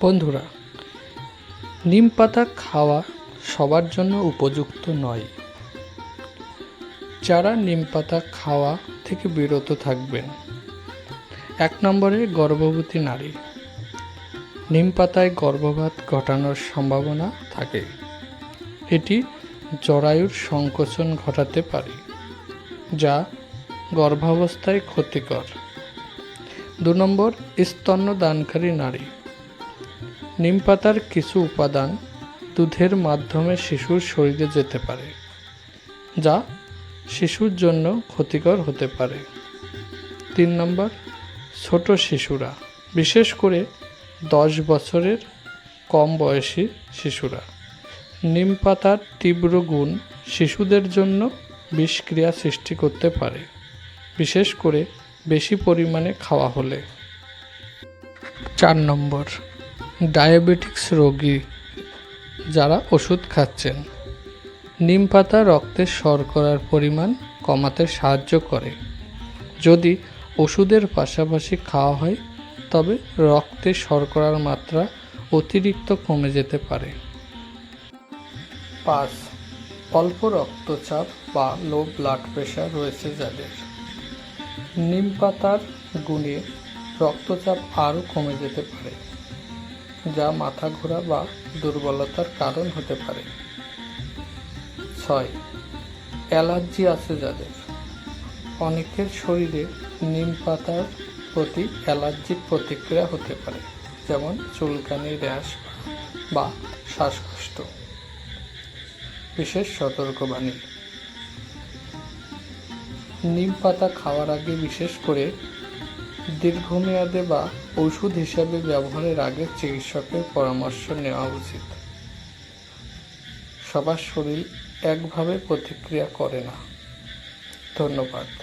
বন্ধুরা, নিম পাতা খাওয়া সবার জন্য উপযুক্ত নয়। যারা নিম পাতা খাওয়া থেকে বিরত থাকবেন, এক নম্বরে গর্ভবতী নারী। নিম পাতায় গর্ভপাত ঘটানোর সম্ভাবনা থাকে। এটি জরায়ুর সংকোচন ঘটাতে পারে, যা গর্ভাবস্থায় ক্ষতিকর। দু নম্বর, স্তন্যদানকারী নারী। নিম পাতার কিছু উপাদান দুধের মাধ্যমে শিশুর শরীরে যেতে পারে, যা শিশুর জন্য ক্ষতিকর হতে পারে। তিন নম্বর, ছোট শিশুরা, বিশেষ করে দশ বছরের কম বয়সী শিশুরা। নিম পাতার তীব্র গুণ শিশুদের জন্য বিষক্রিয়া সৃষ্টি করতে পারে, বিশেষ করে বেশি পরিমাণে খাওয়া হলে। চার নম্বর ডায়াবেটিক্স রোগী যারা ওষুধ খাচ্ছেন। নিম পাতা রক্তের শর্করার পরিমাণ কমাতে সাহায্য করে। যদি ওষুধের পাশাপাশি খাওয়া হয়, তবে রক্তে শর্করার মাত্রা অতিরিক্ত কমে যেতে পারে। পাঁচ, অল্প রক্তচাপ বা লো ব্লাড প্রেশার রয়েছে যাদের। নিম পাতার গুণে রক্তচাপ আরও কমে যেতে পারে। যা মাথা ঘোরা বা দুর্বলতার কারণ হতে পারে। ছয়, অ্যালার্জি আছে যাদের। অনেকের শরীরে নিম পাতার প্রতি অ্যালার্জিক প্রতিক্রিয়া হতে পারে, যেমন চুলকানি, র্যাশ বা শ্বাসকষ্ট। বিশেষ সতর্কবাণী। নিম পাতা খাওয়ার আগে বিশেষ করে দীর্ঘমেয়াদে বা ওষুধ হিসাবে ব্যবহারের আগে চিকিৎসকের পরামর্শ নেওয়া উচিত। সবার শরীর একভাবে প্রতিক্রিয়া করে না। ধন্যবাদ।